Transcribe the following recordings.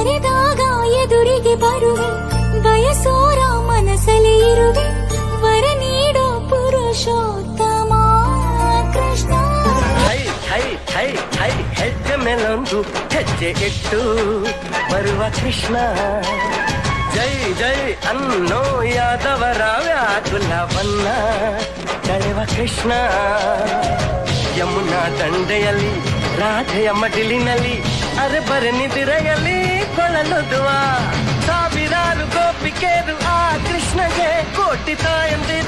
ಕರೆದಾಗ ಎದುರಿಗೆ ಬರುವೆ ಬಯಸೋರ ಮನಸಲಿ ಇರುವೆ ವರ ನೀಡೋ ಪುರುಷೋತ್ತಮ ಕೃಷ್ಣ ಹೈ ಹೈ ಹೈ ಹೈ ಹೆಜ್ಜೆ ಮೇಲೊಂದು ಹೆಜ್ಜೆ ಇಟ್ಟು ಬರುವ ಕೃಷ್ಣ ಜೈ ಜೈ ಅನ್ನೋ ಯಾದವರ ವ್ಯಾಕುಲವನ್ನ ಕಳೆವ ಕೃಷ್ಣ ಯಮುನಾ ದಂಡೆಯಲ್ಲಿ ರಾಧೆಯ ಮಡಿಲಿನಲ್ಲಿ ಅರೆಬರೆ ನಿದಿರೆಯಲ್ಲಿ ಕೊಳಲುದುವ ಸಾವಿರಾರು ಗೋಪಿಕೆರು ಆ ಕೃಷ್ಣಗೆ ಕೋಟಿ ತಾಯಂದಿರು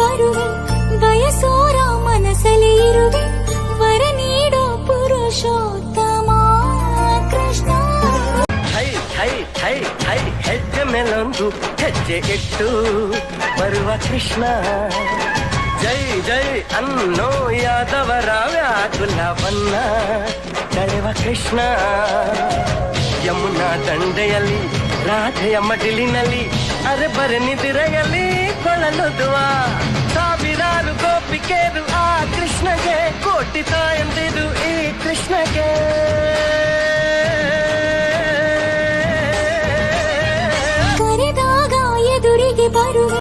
ಬರುವೆ ಬಯಸೋರ ಮನಸಲಿ ಇರುವೆ ವರ ನೀಡೋ ಪುರುಷೋತ್ತಮ ಕೃಷ್ಣ ಹೈ ಹೈ ಹೈ ಹೈ ಹೆಜ್ಜೆ ಮೇಲೊಂದು ಹೆಜ್ಜೆ ಇಟ್ಟು ಬರುವ ಕೃಷ್ಣ ಜೈ ಜೈ ಅನ್ನೋ ಯಾದವರ ವ್ಯಾಕುಲವನ್ನ ಕಳೆವ ಕೃಷ್ಣ ಯಮುನಾ ದಂಡೆಯಲ್ಲಿ ರಾಧೆಯ ಮಡಿಲಿನಲ್ಲಿ ಅರೆಬರೆ ನಿದಿರೆಯಲ್ಲಿ ಕೊಳಲುದುವ ಮನೆಗೆ ಬರುವ